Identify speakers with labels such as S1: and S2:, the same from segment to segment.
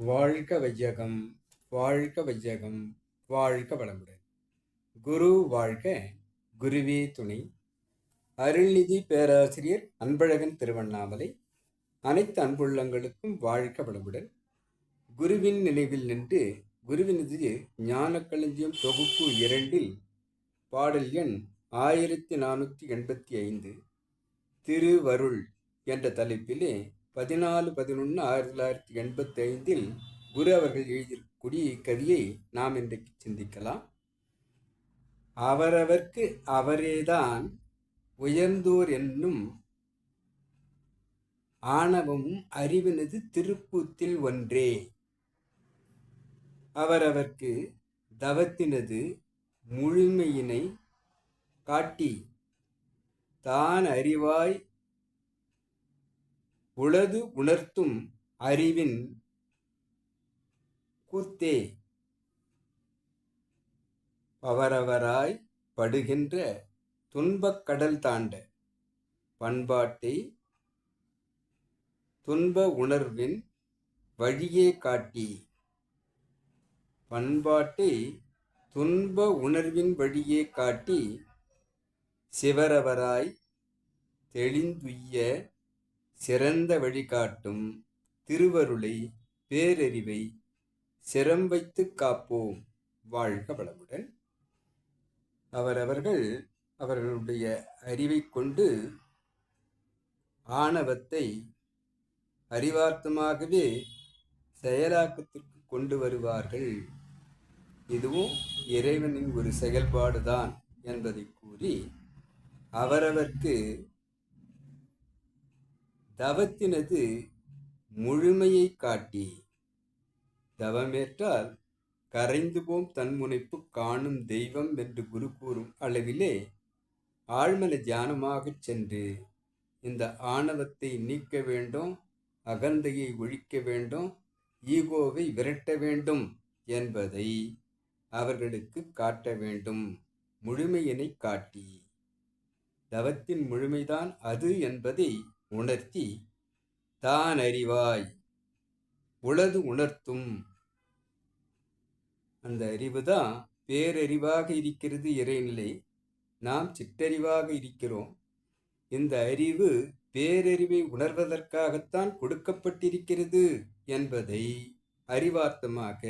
S1: வாழ்க வையகம் வாழ்க வையகம் வாழ்க வளமுடன். குரு வாழ்க குருவே துணை. அருள்நிதி பேராசிரியர் அன்பழகன் திருவண்ணாமலை. அனைத்து அன்புள்ளங்களுக்கும் வாழ்க வளமுடன். குருவின் நினைவில் நின்று குருவினது ஞானக்களஞ்சியம் தொகுப்பு இரண்டில் பாடல் எண் ஆயிரத்தி நானூற்றி எண்பத்தி ஐந்து. திருவருள் என்ற தலைப்பிலே பதினாலு பதினொன்று ஆயிரத்தி தொள்ளாயிரத்தி எண்பத்தி ஐந்தில் குரு அவர்கள் எழுதியிருக்கக்கூடிய இக்கவியை நாம் இன்றைக்கு சிந்திக்கலாம். அவரவர்க்கு அவரேதான் உயர்ந்தோர் என்னும் ஆணவமும் அறிவினது திருப்பூத்தில் ஒன்றே. அவரவர்க்கு தவத்தினது முழுமையினை காட்டி தான் அறிவாய் உளது உணர்த்தும் அறிவின் கூத்தே. அவரவராய் படுகின்ற துன்பக் கடல் தாண்ட பண்பாட்டை துன்ப உணர்வின் வழியே காட்டி. பண்பாட்டை துன்ப உணர்வின் வழியே காட்டி சிவரவராய் தெளிந்துய்ய சிறந்த வழிகாட்டும் திருவருளை பேரறிவை சிரம் வைத்து காப்போம். வாழ்க வளமுடன். அவரவர்கள் அவர்களுடைய அறிவை கொண்டு ஆணவத்தை அறிவார்த்தமாகவே செயலாக்கத்திற்கு கொண்டு வருவார்கள். இதுவும் இறைவனின் ஒரு செயல்பாடுதான் என்பதை கூறி அவரவர்க்கு தவத்தினது முழுமையை காட்டி. தவமேற்றால் கரைந்து போம் தன்முனைப்பு காணும் தெய்வம் என்று குரு கூறும் அளவிலே ஆழ்மன தியானமாகச் சென்று இந்த ஆணவத்தை நீக்க வேண்டும் அகந்தையை ஒழிக்க வேண்டும் ஈகோவை விரட்ட வேண்டும் என்பதை அவர்களுக்கு காட்ட வேண்டும். முழுமையினை காட்டி. தவத்தின் முழுமைதான் அது என்பதை உணர்த்தி தான் அறிவாய் உளது உணர்த்தும். அந்த அறிவு தான் பேரறிவாக இருக்கிறது இறைநிலை. நாம் சிற்றறிவாக இருக்கிறோம். இந்த அறிவு பேரறிவை உணர்வதற்காகத்தான் கொடுக்கப்பட்டிருக்கிறது என்பதை அறிவார்த்தமாக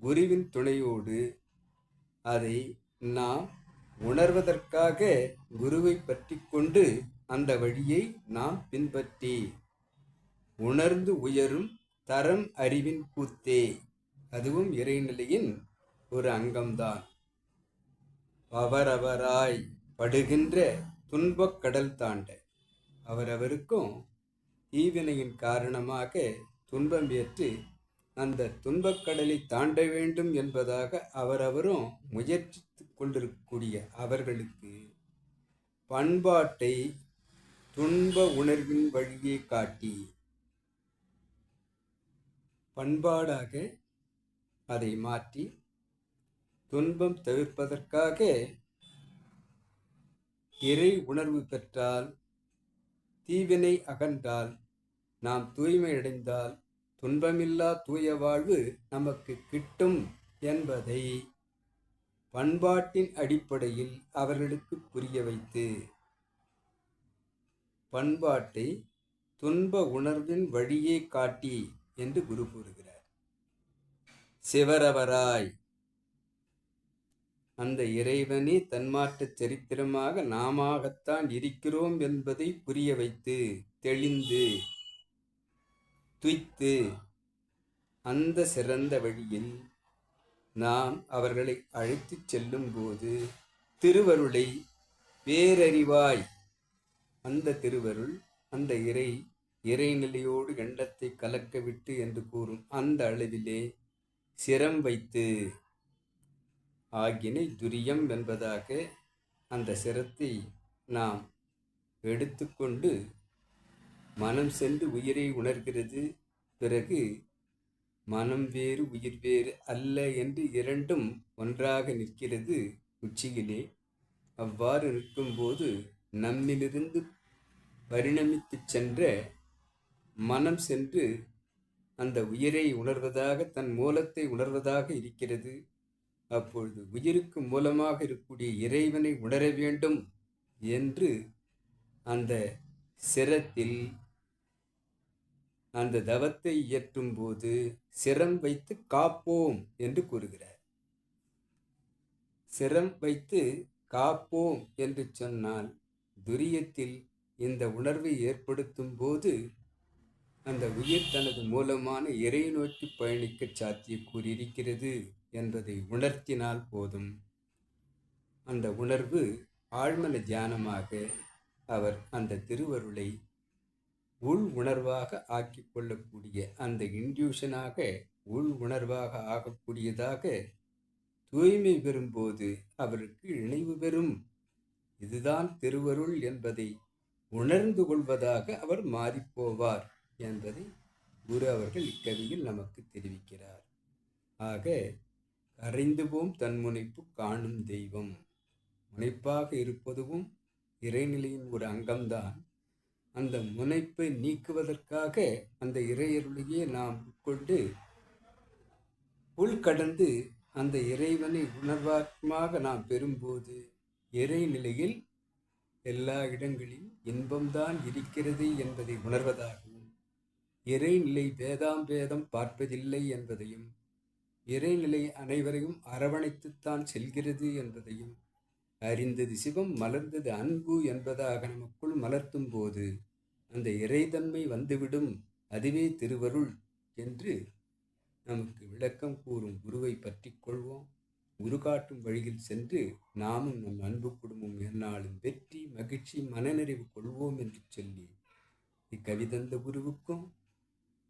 S1: குருவின் துணையோடு அதை நாம் உணர்வதற்காக குருவை பற்றி கொண்டு அந்த வழியை நாம் பின்பற்றி. உணர்ந்து உயரும் தரம் அறிவின் கூத்தே. அதுவும் இறைநிலையின் ஒரு அங்கம்தான். அவரவராய் படுகின்ற துன்பக் கடல் தாண்ட அவரவருக்கும் தீவினையின் காரணமாக துன்பம் ஏற்று அந்த துன்பக்கடலை தாண்ட வேண்டும் என்பதாக அவரவரும் முயற்சி கொண்டிருக்கக்கூடிய அவர்களுக்கு பண்பாட்டை துன்ப உணர்வின் வழியை காட்டி பண்பாடாக அதை மாற்றி துன்பம் தவிர்ப்பதற்காக இறை உணர்வு பெற்றால் தீவினை அகன்றால் நாம் தூய்மையடைந்தால் துன்பமில்லா தூய வாழ்வு நமக்கு கிட்டும் என்பதை பண்பாட்டின் அடிப்படையில் அவர்களுக்கு புரிய வைத்து பண்பாட்டை துன்ப உணர்வின் வழியே காட்டி என்று குரு கூறுகிறார். சிவரவராய். அந்த இறைவனே தன்மாற்ற சரித்திரமாக நாமத்தான் இருக்கிறோம் என்பதை புரிய வைத்து தெளிந்து துய்த்து அந்த சிறந்த வழியில் நாம் அவர்களை அழைத்துச் செல்லும்போது திருவருளை பேரறிவாய். அந்த திருவருள் அந்த இறை இறைநிலையோடு எண்ணத்தை கலக்க விட்டு என்று கூறும் அந்த அளவிலே சிரம் வைத்து ஆகினை துரியம் என்பதாக அந்த சிரத்தை நாம் எடுத்துக்கொண்டு மனம் சென்று உயிரை உணர்கிறது. பிறகு மனம் வேறு உயிர் வேறு அல்ல என்று இரண்டும் ஒன்றாக நிற்கிறது உச்சியிலே. அவ்வாறு நிற்கும்போது நம்மிலிருந்து பரிணமித்துச் சென்ற மனம் சென்று அந்த உயிரை உணர்வதாக தன் மூலத்தை உணர்வதாக இருக்கிறது. அப்பொழுது உயிருக்கு மூலமாக இருக்கக்கூடிய இறைவனை உணர வேண்டும் என்று அந்த சிரத்தில் அந்த தவத்தை இயற்றும் போது சிரம் வைத்து காப்போம் என்று கூறுகிறார். சிரம் வைத்து காப்போம் என்று சொன்னால் துரியத்தில் இந்த உணர்வை ஏற்படுத்தும் போது அந்த உயிர் தனது மூலமான இறை நோக்கி பயணிக்க சாத்திய கூறியிருக்கிறது என்பதை உணர்த்தினால் போதும். அந்த உணர்வு ஆழ்மன தியானமாக அவர் அந்த திருவருளை உள் உணர்வாக ஆக்கிக் கொள்ளக்கூடிய அந்த இன்டியூஷனாக உள் உணர்வாக ஆகக்கூடியதாக தூய்மை பெறும்போது அவருக்கு இணைவு பெறும். இதுதான் திருவருள் என்பதை உணர்ந்து கொள்வதாக அவர் மாறிப்போவார் என்பதை குரு அவர்கள் இக்கவியில் நமக்கு தெரிவிக்கிறார். ஆக கரைந்து போம் தன்முனைப்பு காணும் தெய்வம். முனைப்பாக இருப்பதும் இறைநிலையின் ஒரு அங்கம்தான். அந்த முனைப்பை நீக்குவதற்காக அந்த இறையருளையே நாம் உட்கொண்டு உள்கடந்து அந்த இறைவனை உணர்வாத்மாக நாம் பெறும்போது இறைநிலையில் எல்லா இடங்களிலும் இன்பம்தான் இருக்கிறது என்பதை உணர்வதாகவும் இறைநிலை வேதாம் வேதம் பார்ப்பதில்லை என்பதையும் இறைநிலை அனைவரையும் அரவணைத்துத்தான் செல்கிறது என்பதையும் அறிந்தது சிவம் மலர்ந்தது அன்பு என்பதாக நமக்குள் மலர்த்தும் போது அந்த இறைத்தன்மை வந்துவிடும் அதுவே திருவருள் என்று நமக்கு விளக்கம் கூறும் குருவை பற்றி கொள்வோம். குரு காட்டும் வழியில் சென்று நாமும் நம் அன்பு குடும்பம் என்னாலும் வெற்றி மகிழ்ச்சி மனநிறைவு கொள்வோம் என்று சொல்லி இக்கவிதந்த குருவுக்கும்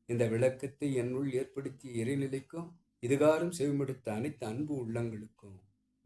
S1: இந்த விளக்கத்தை என்னுள் ஏற்படுத்திய இறைநிலைக்கும் இதுகாரும் செவிமடுத்த அனைத்து அன்பு உள்ளங்களுக்கும்